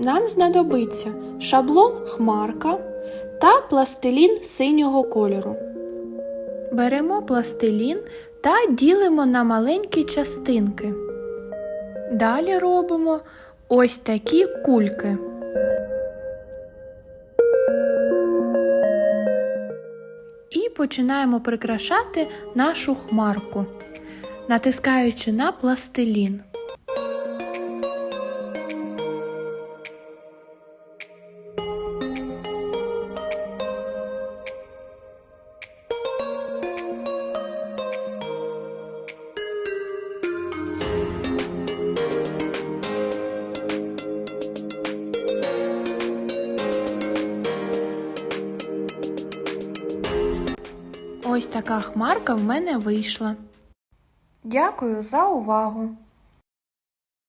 нам знадобиться шаблон хмарка та пластилін синього кольору. Беремо пластилін та ділимо на маленькі частинки. Далі робимо ось такі кульки. І починаємо прикрашати нашу хмарку, натискаючи на пластилін. Ось така хмарка в мене вийшла. Дякую за увагу!